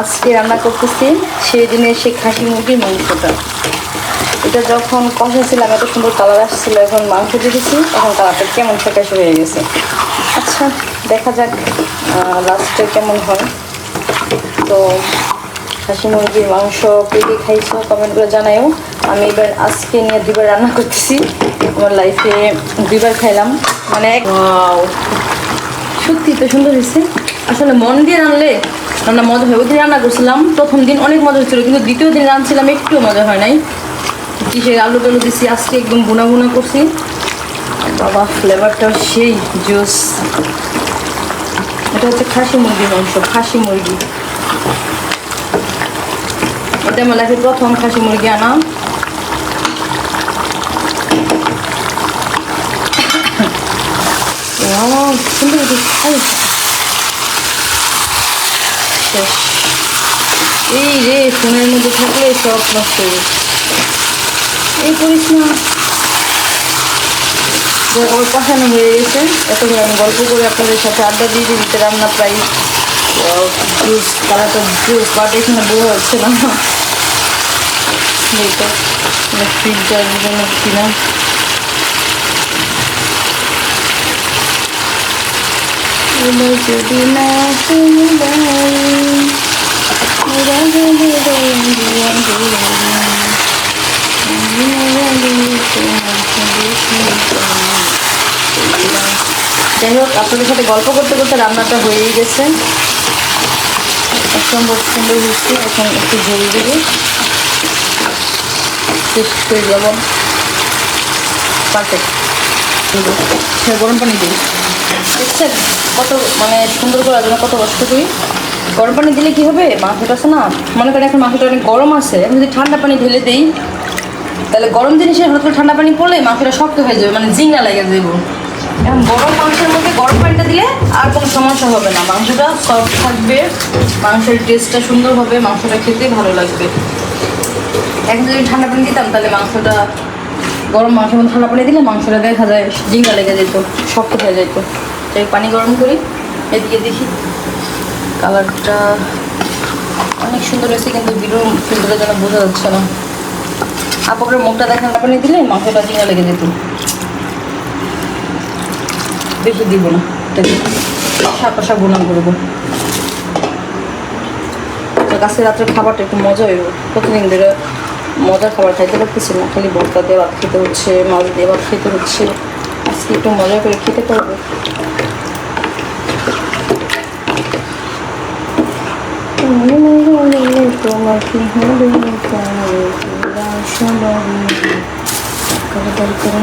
আজকে রান্না করতেছি সেই দিনের সেই খাসি মুরগির মাংসটা। এটা যখন কষাছিলাম এত সুন্দর কালার আসছিল এখন মাংস দিয়ে তখন কালারটা কেমন ফ্যাকাশে হয়ে গেছে। আচ্ছা দেখা যাক লাস্টে কেমন হয়। তো খাসি মুরগির মাংস কে কে খাইছো কমেন্ট করে জানাইও আমি এবার আজকে নিয়ে দুবার রান্না করতেছি। আমার লাইফে দুইবার খাইলাম। মানে সত্যি তো সুন্দর হয়েছে। আসলে মন দিয়ে রানলে রান্না মজা হয়। ওই দিন রান্না করছিলাম প্রথম দিন অনেক মজা হচ্ছিল কিন্তু দ্বিতীয় দিন রাঁধছিলাম একটু মজা হয় নাই। কিসের আলু টালু দিছি আজকে একদম গুনা গুনা করছি। বাবা ফ্লেভারটা সেই জুস এটা হচ্ছে খাসি মুরগির মাংস খাসি মুরগি। এটা আমার লাইফে প্রথম খাসি মুরগি আনা। Wow, সুন্দর শেষ। এই রে ফোনের মধ্যে থাকলে সব নষ্ট হয়ে এই করিস না। আমার পাঠানো হয়ে গেছে, এতক্ষণ আমি গল্প করে আপনাদের সাথে আড্ডা দিয়ে দিতে রান্না প্রায় জুস কালারটা জুস বাট এখানে বোঝা যাচ্ছে না। এইটা ফ্রিজটার জন্য কিনা। যদি না তুমি যাই হোক, আপনাদের সাথে গল্প করতে করতে রান্নাটা হয়েই গেছে। অসম্ভব সুন্দর হচ্ছে এখন একটু ঝোল দেবে। শেষ করে যাব। পারফেক্ট গরম পানি দিই দেখছেন কত মানে সুন্দর করার জন্য কত কষ্ট করি। গরম পানি দিলে কি হবে? মাংসটা আছে না? মনে করেন এখন মাংসটা অনেক গরম আছে, এখন যদি ঠান্ডা পানি ঢেলে দিই, তাহলে গরম জিনিসে হঠাৎ করে ঠান্ডা পানি পড়লে মাংসটা শক্ত হয়ে যাবে মানে জিঙ্গা লেগে যাব এখন গরম মাংসের মধ্যে গরম পানিটা দিলে আর কোনো সমস্যা হবে না। মাংসটা সফট থাকবে, মাংসের টেস্টটা সুন্দর হবে, মাংসটা খেতে ভালো লাগবে। এখন যদি ঠান্ডা পানি দিতাম, তাহলে মাংসটা গরম মাংসের মধ্যে ঠান্ডা পানি দিলে মাংসটা দেখা যায়, জিঙ্গা লেগে যেত, শক্ত হয়ে যেত। তাই পানি গরম করি, এদিকে দেখি। কালারটা অনেক সুন্দর হয়েছে, কিন্তু ভিডিও ফিল্টারের জন্য বোঝা যাচ্ছে না। আপুরের মুখটা দেখেন পানি দিলে মাংসটা জিঙ্গা লেগে যেত। বেশি দিব না শাপা বোনা করব। তো কাছে রাত্রে খাবারটা একটু মজা হইব। প্রতিদিন ধরে মজার খাবার খাইতে পারতেছি না, খালি ভর্তা দিয়ে খেতে হচ্ছে, মাছ দিয়ে খেতে হচ্ছে। আজকে একটু মজা করে খেতে পারব। তোমার কি হবে কারদার করে